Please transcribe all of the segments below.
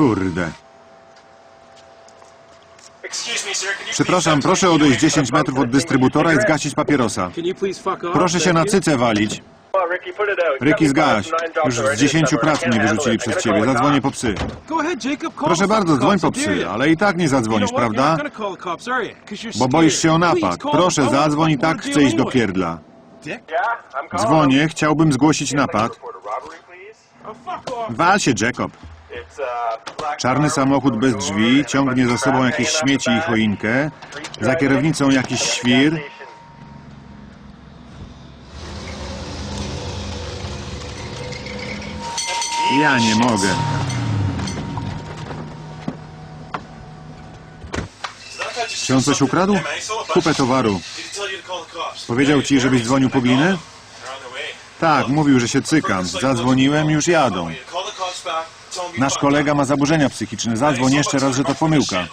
Kurde. Przepraszam, proszę odejść 10 metrów od dystrybutora i zgasić papierosa. Proszę się na cycę walić. Ricky, zgaś. Już z 10 prac mnie wyrzucili przez ciebie. Zadzwonię po psy. Proszę bardzo, dzwoń po psy, ale i tak nie zadzwonisz, prawda? Bo boisz się o napad. Proszę, zadzwoń i tak chcę iść do pierdla. Dzwonię, chciałbym zgłosić napad. Oh. Wal się, Jacob. Czarny samochód bez drzwi ciągnie za sobą jakieś śmieci i choinkę. Za kierownicą jakiś świr. Ja nie mogę. Czy on coś ukradł? Kupę towaru. Powiedział ci, żebyś dzwonił po glinę? Tak, mówił, że się cykam. Zadzwoniłem, już jadą. Nasz kolega ma zaburzenia psychiczne. Zadzwoń jeszcze raz, że to pomyłka.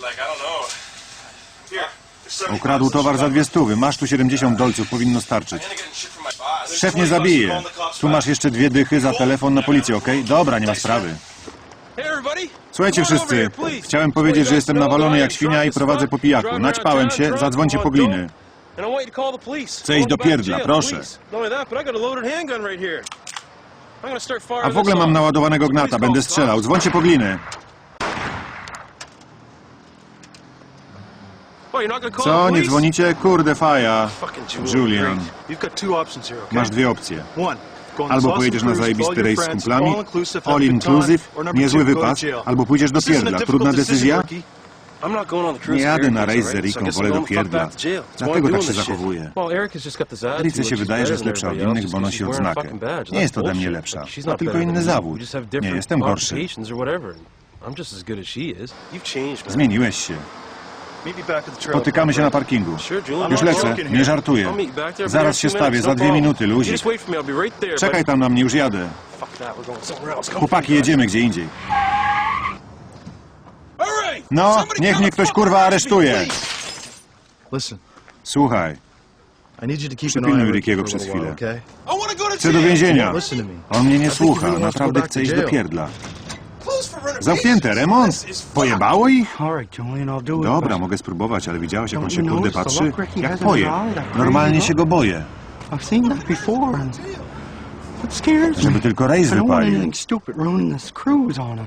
Ukradł towar za dwie stówy. Masz tu 70 dolców, powinno starczyć. Szef nie zabije. Tu masz jeszcze dwie dychy za telefon na policję, okej? Dobra, nie ma sprawy. Słuchajcie wszyscy, chciałem powiedzieć, że jestem nawalony jak świnia i prowadzę po pijaku. Naćpałem się, zadzwońcie po gliny. Chcę iść do pierdla, proszę. A w ogóle mam naładowanego gnata, będę strzelał. Dzwońcie po gliny. Co, nie dzwonicie? Kurde faja. Julian, masz dwie opcje. Albo pojedziesz na zajebisty rejs z kumplami, all inclusive, niezły wypas, albo pójdziesz do pierdla. Trudna decyzja? Nie jadę na rejs z Eriką, wolę do pierdla. Dlatego tak się zachowuję. Well, Eric has just got this attitude, Alice się wydaje, że jest lepsza od innych, bo just nosi odznakę. Nie jest ode mnie lepsza. Ma tylko inny zawód. Nie, jestem gorszy. Zmieniłeś się. Spotykamy się na park, parkingu. Już lecę, nie żartuję. Zaraz się stawię, za dwie minuty, luzik. Czekaj tam na mnie, już jadę. Chłopaki, jedziemy gdzie indziej. No, niech mnie ktoś kurwa aresztuje. Listen, Słuchaj, I need you to keep an Przypilnuj eye on Rickiego Ricky for a przez little chwilę. okay? Chcę do więzienia. Listen to me. On mnie nie słucha, naprawdę chce iść do pierdla. Zamknięte, remont. Pojebało ich? All right, Julian, I'll do it. Dobra, mogę spróbować, ale widziałeś jak on się kurde patrzy? Jak poje. Normalnie się go boję. I've seen that before, and it scares Żeby tylko rejs I don't want wypalił. anything stupid ruining this cruise on us.